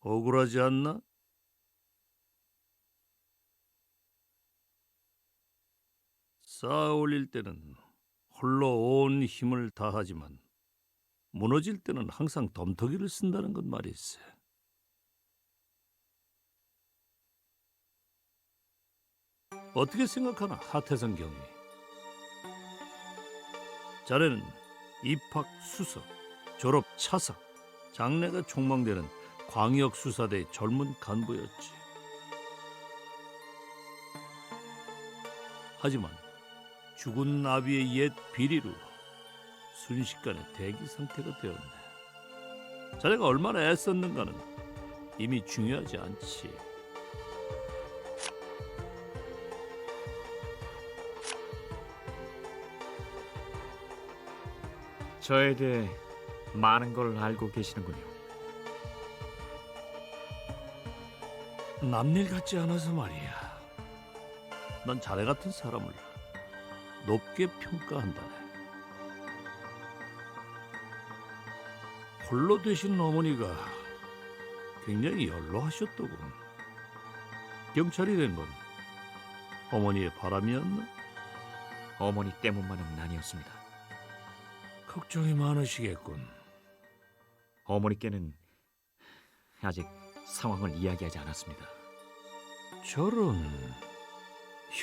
억울하지 않나? 쌓아 올릴 때는 홀로 온 힘을 다하지만 무너질 때는 항상 덤터기를 쓴다는 것 말이세. 어떻게 생각하나 하태성 경위? 자네는 입학 수석, 졸업 차석, 장래가 촉망되는 광역 수사대의 젊은 간부였지. 하지만 죽은 나비의 옛 비리로 순식간에 대기 상태가 되었네. 자네가 얼마나 애썼는가는 이미 중요하지 않지. 저에 대해 많은 걸 알고 계시는군요. 남일 같지 않아서 말이야. 난 자네 같은 사람을 높게 평가한다네. 홀로 되신 어머니가 굉장히 연로하셨더군. 경찰이 된 건 어머니의 바람이었나? 어머니 때문만은 아니었습니다. 걱정이 많으시겠군. 어머니께는 아직 상황을 이야기하지 않았습니다. 저런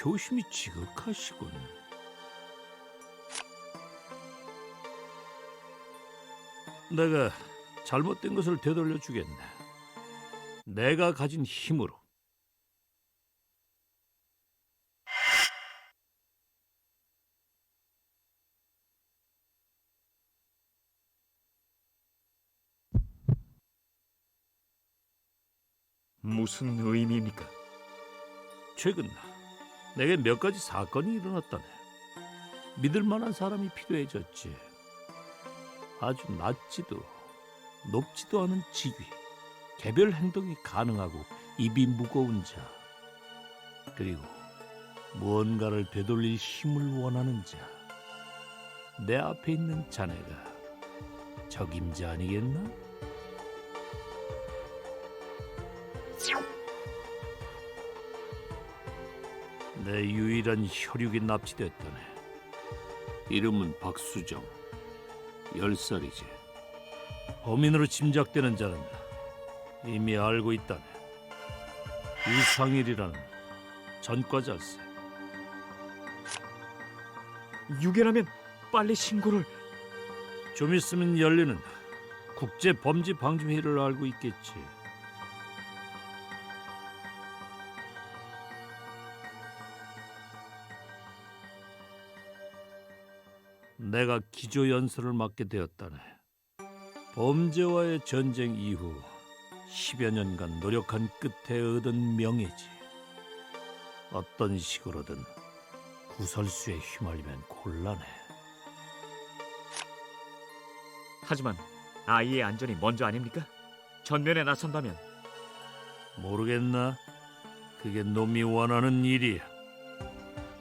효심이 지극하시군. 내가 잘못된 것을 되돌려 주겠네. 내가 가진 힘으로. 무슨 의미입니까? 최근 내게 몇 가지 사건이 일어났다네. 믿을 만한 사람이 필요해졌지. 아주 낮지도 높지도 않은 직위, 개별 행동이 가능하고 입이 무거운 자, 그리고 무언가를 되돌릴 힘을 원하는 자. 내 앞에 있는 자네가 적임자 아니겠나? 내 유일한 혈육이 납치됐다네. 이름은 박수정. 열 살이지. 범인으로 짐작되는 자는 이미 알고 있다네. 유상일이라는 전과자세. 유괴라면 빨리 신고를 좀 있으면 열리는 국제 범죄 방지 회의를 알고 있겠지. 내가 기조 연설을 맡게 되었다네. 범죄와의 전쟁 이후 10여 년간 노력한 끝에 얻은 명예지. 어떤 식으로든 구설수에 휘말리면 곤란해. 하지만 아이의 안전이 먼저 아닙니까? 전면에 나선다면 모르겠나? 그게 놈이 원하는 일이야.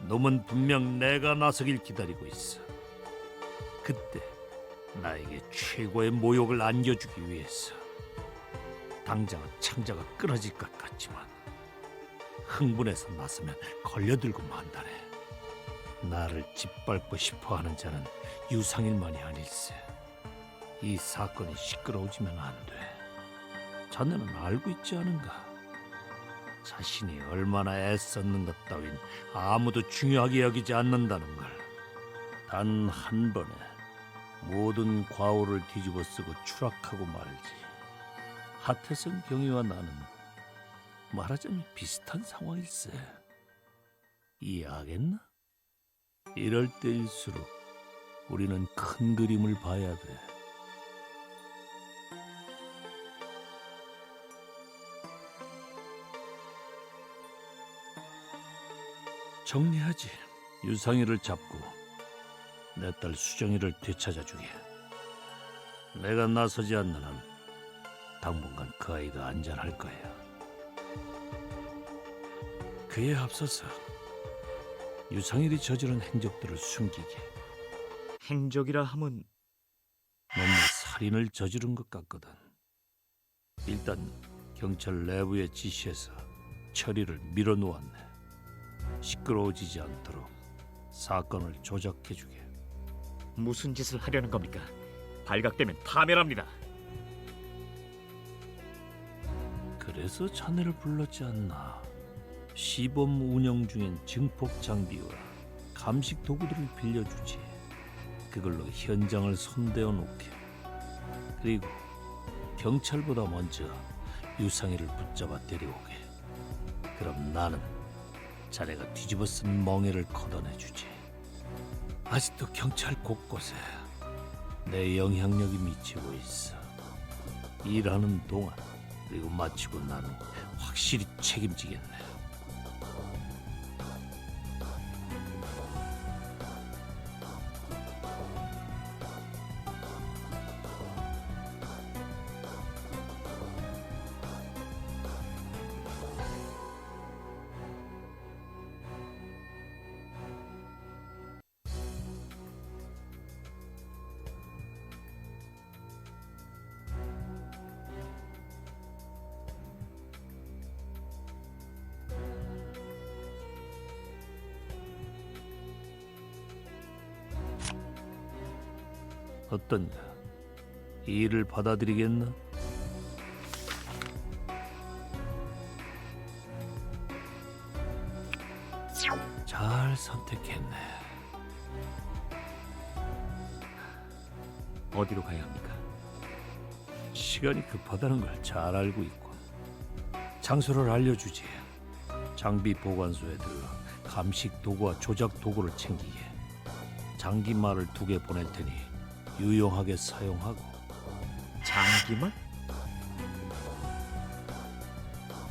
놈은 분명 내가 나서길 기다리고 있어. 그때 나에게 최고의 모욕을 안겨주기 위해서 당장은 창자가 끊어질 것 같지만 흥분해서 나서면 걸려들고 만다네. 나를 짓밟고 싶어하는 자는 유상일만이 아닐세. 이 사건이 시끄러워지면 안 돼. 자네는 알고 있지 않은가? 자신이 얼마나 애썼는 것 따윈 아무도 중요하게 여기지 않는다는 걸. 단 한 번에 모든 과오를 뒤집어 쓰고 추락하고 말지. 하태성 경위와 나는 말하자면 비슷한 상황일세. 이해하겠나? 이럴 때일수록 우리는 큰 그림을 봐야 돼. 정리하지. 유상이를 잡고 내 딸 수정이를 되찾아 주게. 내가 나서지 않는 한 당분간 그 아이가 안전할 거야. 그에 앞서서 유상일이 저지른 행적들을 숨기게. 행적이라 함은 넌 살인을 저지른 것 같거든. 일단 경찰 내부의 지시에서 처리를 밀어놓았네. 시끄러워지지 않도록 사건을 조작해주게. 무슨 짓을 하려는 겁니까? 발각되면 파멸합니다. 그래서 자네를 불렀지 않나. 시범 운영 중인 증폭 장비와 감식 도구들을 빌려주지. 그걸로 현장을 손대어 놓게. 그리고 경찰보다 먼저 유상희를 붙잡아 데려오게. 그럼 나는 자네가 뒤집어 쓴 멍해를 걷어내주지. 아직도 경찰 곳곳에 내 영향력이 미치고 있어. 일하는 동안 그리고 마치고 난후 확실히 책임지겠네. 어떤가? 이 일을 받아들이겠나? 잘 선택했네. 어디로 가야 합니까? 시간이 급하다는 걸 잘 알고 있고 장소를 알려주지. 장비 보관소에 들러 감식 도구와 조작 도구를 챙기게. 장기 말을 두 개 보낼 테니 유용하게 사용하고 장기말?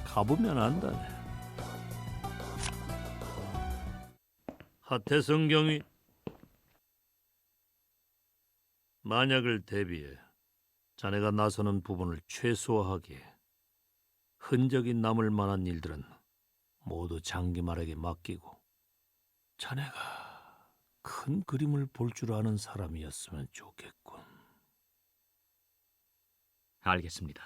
가보면 안다네. 하태성 경위 만약을 대비해 자네가 나서는 부분을 최소화하게 흔적이 남을 만한 일들은 모두 장기말에게 맡기고 자네가 큰 그림을 볼 줄 아는 사람이었으면 좋겠군. 알겠습니다.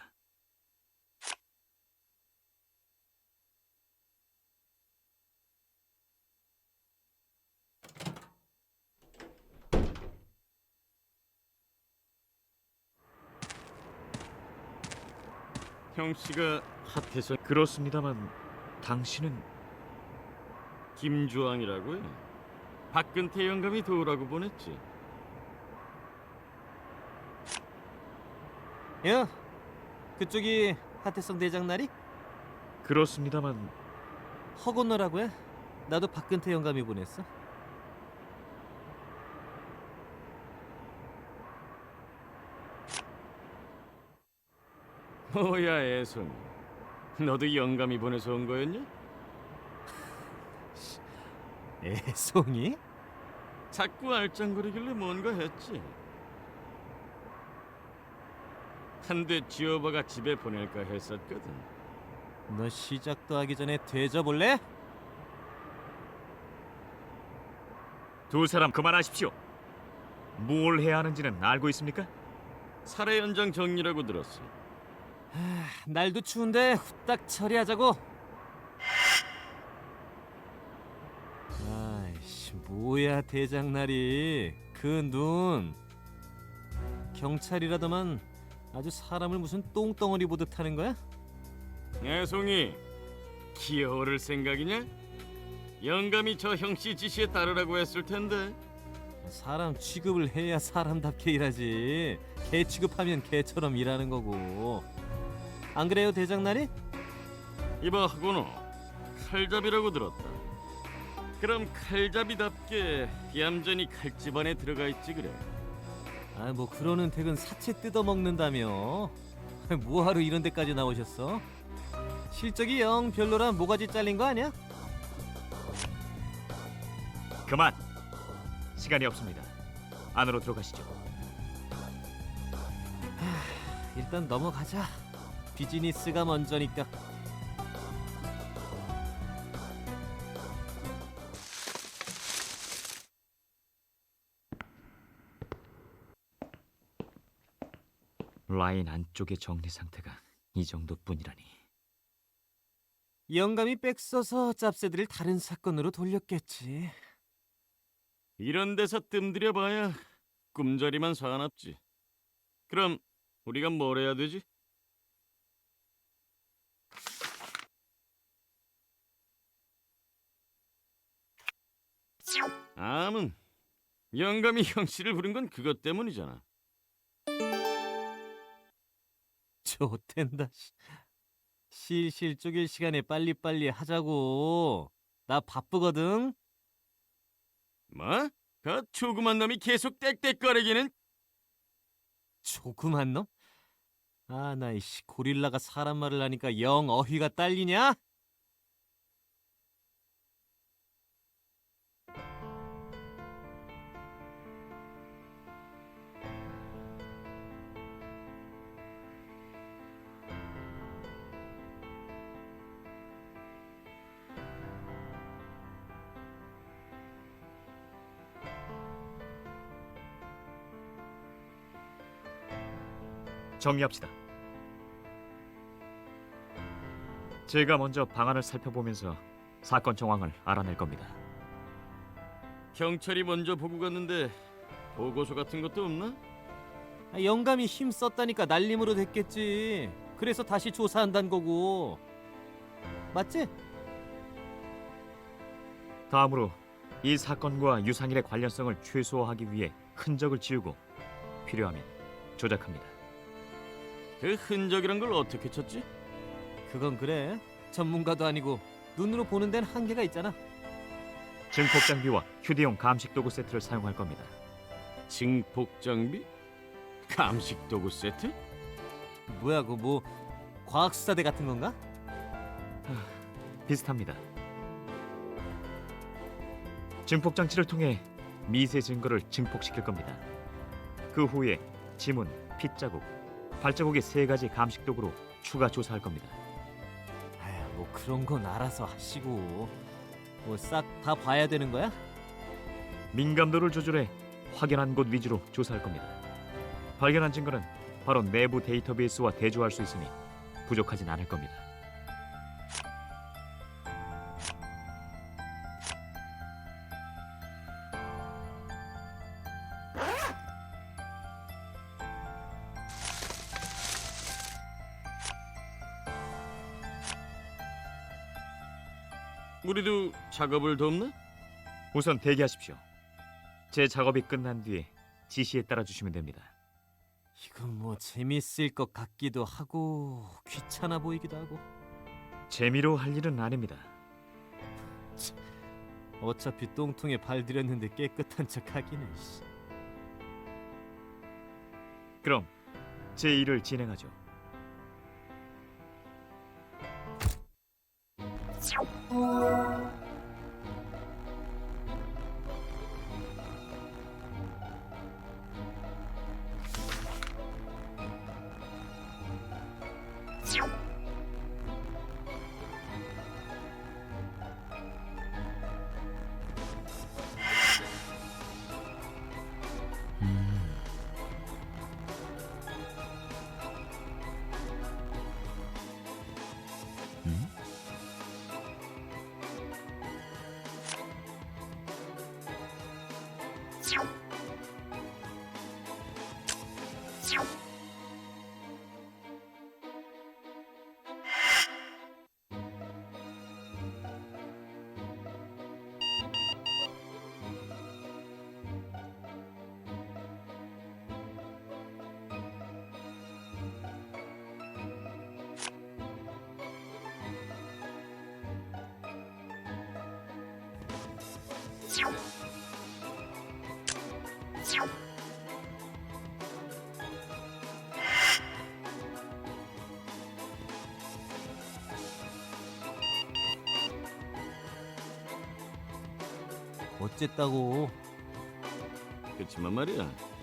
형 씨가 핫해서 그렇습니다만 당신은 김주왕이라고 해. 박근태 영감이 도우라고 보냈지. 야, 그쪽이 하태성 대장 날이 그렇습니다만 허건너라고 해. 나도 박근태 영감이 보냈어. 뭐야 애손. 너도 영감이 보내서 온 거였냐? 애송이? 자꾸 알짱거리길래 뭔가 했지. 한대 지어봐가 집에 보낼까 했었거든. 너 시작도 하기 전에 되져볼래? 두 사람 그만하십시오. 뭘 해야 하는지는 알고 있습니까? 살해 현장 정리라고 들었어. 날도 추운데 후딱 처리하자고. 아이씨, 뭐야 대장 날이 그 눈. 경찰이라더만 아주 사람을 무슨 똥덩어리 보듯 하는 거야? 애송이 기어오를 생각이냐? 영감이 저 형씨 지시에 따르라고 했을 텐데. 사람 취급을 해야 사람답게 일하지. 개 취급하면 개처럼 일하는 거고. 안 그래요, 대장날이? 이봐 하고는 칼잡이라고 들었다. 그럼 칼잡이답게 얌전히 칼집 안에 들어가 있지 그래. 아, 뭐 그러는 댁은 사채 뜯어 먹는다며. 뭐하러 이런 데까지 나오셨어? 실적이 영 별로라 모가지 잘린 거 아니야? 그만. 시간이 없습니다. 안으로 들어가시죠. 일단 넘어가자. 비즈니스가 먼저니까. 라인 안쪽의 정리 상태가 이 정도뿐이라니. 영감이 백 써서 짭새들을 다른 사건으로 돌렸겠지. 이런 데서 뜸들여 봐야 꿈자리만 사납지. 그럼 우리가 뭘 해야 되지? 암은 영감이 형씨를 부른 건 그것 때문이잖아. 좋댄다. 씨. 실실 쪼갤 시간에 빨리빨리 하자고. 나 바쁘거든. 뭐? 그 조그만 놈이 계속 땡땡거리기는 조그만 놈? 아, 나 이씨 고릴라가 사람 말을 하니까 영 어휘가 딸리냐? 정리합시다. 제가 먼저 방안을 살펴보면서 사건 정황을 알아낼 겁니다. 경찰이 먼저 보고 갔는데 보고서 같은 것도 없나? 아, 영감이 힘 썼다니까 날림으로 됐겠지. 그래서 다시 조사한다는 거고. 맞지? 다음으로 이 사건과 유상일의 관련성을 최소화하기 위해 흔적을 지우고 필요하면 조작합니다. 그 흔적이란 걸 어떻게 쳤지? 그건 그래. 전문가도 아니고 눈으로 보는 데는 한계가 있잖아. 증폭 장비와 휴대용 감식 도구 세트를 사용할 겁니다. 증폭 장비? 감식 도구 세트? 뭐야, 그거 뭐 과학 수사대 같은 건가? 비슷합니다. 증폭 장치를 통해 미세 증거를 증폭시킬 겁니다. 그 후에 지문, 핏자국, 발자국의 세 가지 감식 도구로 추가 조사할 겁니다. 아휴, 뭐 그런 건 알아서 하시고 뭐 싹 다 봐야 되는 거야? 민감도를 조절해 확연한 곳 위주로 조사할 겁니다. 발견한 증거는 바로 내부 데이터베이스와 대조할 수 있으니 부족하진 않을 겁니다. 작업을 돕나? 우선 대기하십시오. 제 작업이 끝난 뒤에 지시에 따라 주시면 됩니다. 이건 뭐 재밌을 것 같기도 하고 귀찮아 보이기도 하고 재미로 할 일은 아닙니다. 어차피 똥통에 발 들였는데 깨끗한 척 하기는 씨. 그럼 제 일을 진행하죠. 어쨌다고 그렇지만 말이야.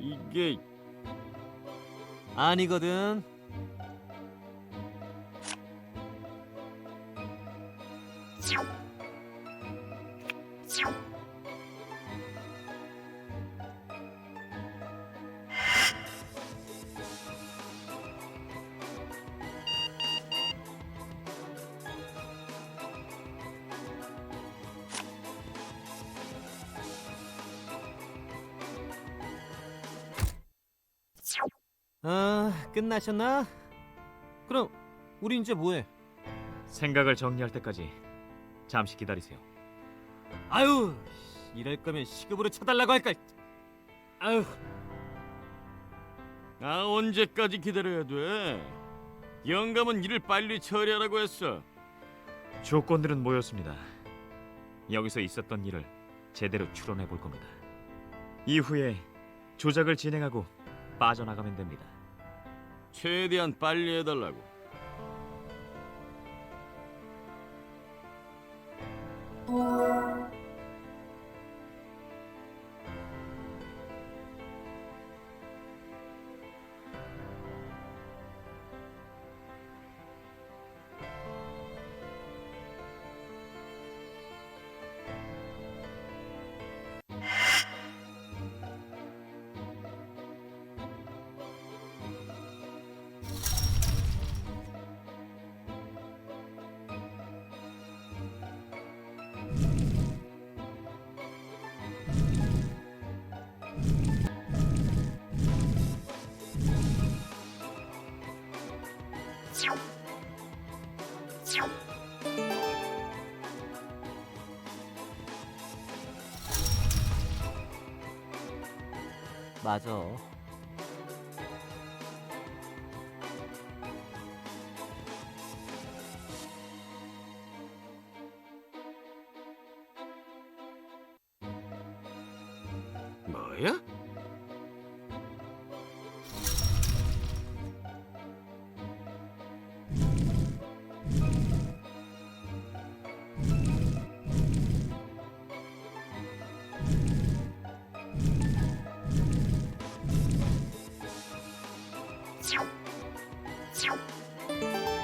이게 아니거든. 아, 끝나셨나? 그럼 우리 이제 뭐해? 생각을 정리할 때까지 잠시 기다리세요. 아유, 씨, 이럴 거면 시급으로 쳐달라고 할까? 아유, 아 언제까지 기다려야 돼? 영감은 일을 빨리 처리하라고 했어. 조건들은 모였습니다. 여기서 있었던 일을 제대로 추론해 볼 겁니다. 이후에 조작을 진행하고 빠져나가면 됩니다. 최대한 빨리 해달라고. 맞아. Ciao.